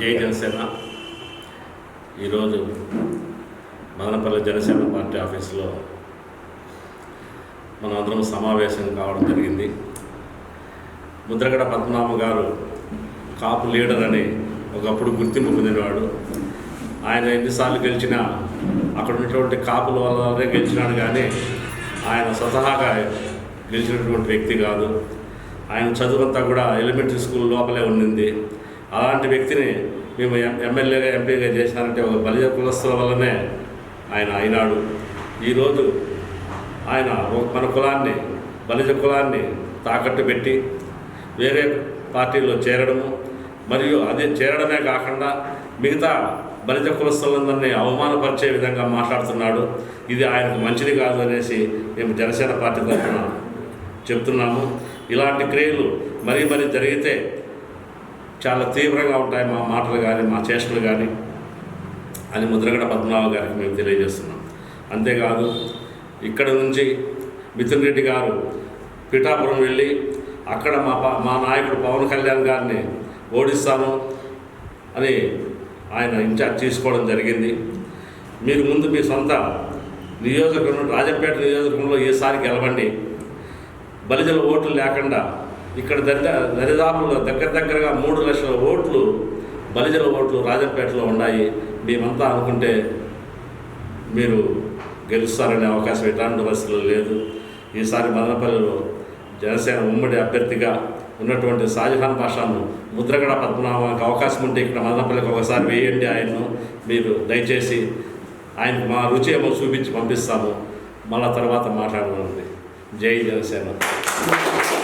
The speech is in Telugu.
జై జనసేన. ఈరోజు మదనపల్లి జనసేన పార్టీ ఆఫీసులో మనందరం సమావేశం కావడం జరిగింది. ముద్రగడ పద్మనాభ గారు కాపు లీడర్ అని ఒకప్పుడు గుర్తింపు పొందినవాడు. ఆయన ఎన్నిసార్లు గెలిచినా అక్కడ ఉన్నటువంటి కాపుల వల్లనే గెలిచినాడు కానీ ఆయన స్వతహాగా గెలిచినటువంటి వ్యక్తి కాదు. ఆయన చదువంతా కూడా ఎలిమెంటరీ స్కూల్ లోపలే ఉండింది. అలాంటి వ్యక్తిని మేము ఎమ్మెల్యేగా ఎంపీగా చేశారంటే ఒక బలిజ కులస్తుల వల్లనే ఆయన అయినాడు. ఈరోజు ఆయన ఒక- మన కులాన్ని బలిజ కులాన్ని తాకట్టు పెట్టి వేరే పార్టీలో చేరడము మరియు అదే చేరడమే కాకుండా మిగతా బలిజ కులస్తులందరినీ అవమానపరిచే విధంగా మాట్లాడుతున్నాడు. ఇది ఆయనకు మంచిది కాదు అనేసి మేము జనసేన పార్టీ తరఫున చెప్తున్నాము. ఇలాంటి క్రియలు మరీ మరీ జరిగితే చాలా తీవ్రంగా ఉంటాయి మా మాటలు కానీ మా చేష్టలు కానీ. అని ముద్రగడ పద్మనాభ గారికి మేము తెలియజేస్తున్నాం. అంతేకాదు ఇక్కడ నుంచి మిథున్ రెడ్డి గారు పిఠాపురం వెళ్ళి అక్కడ మా ప- మా నాయకుడు పవన్ కళ్యాణ్ గారిని ఓడిస్తాను అని ఆయన ఇన్ఛార్జ్ తీసుకోవడం జరిగింది. మీరు ముందు మీ సొంత నియోజకవర్గం రాజంపేట నియోజకవర్గంలో ఈసారి గెలవండి. బలిజల ఓట్లు లేకుండా ఇక్కడ దగ్గర దరిదాపుల్లో దగ్గర దగ్గరగా మూడు లక్షల ఓట్లు బలిజల ఓట్లు రాజంపేటలో ఉన్నాయి. మేమంతా అనుకుంటే మీరు గెలుస్తారనే అవకాశం ఎలాంటి పరిస్థితులు లేదు. ఈసారి మదనపల్లిలో జనసేన ఉమ్మడి అభ్యర్థిగా ఉన్నటువంటి షాజహాన్ పాషాను ముద్రగడ పద్మనాభానికి అవకాశం ఉంటే ఇక్కడ మదనపల్లికి ఒకసారి వేయండి ఆయన్ను. మీరు దయచేసి ఆయనకు మా రుచి ఏమో చూపించి పంపిస్తాము. మళ్ళా తర్వాత మాట్లాడనుంది జై జనసేన.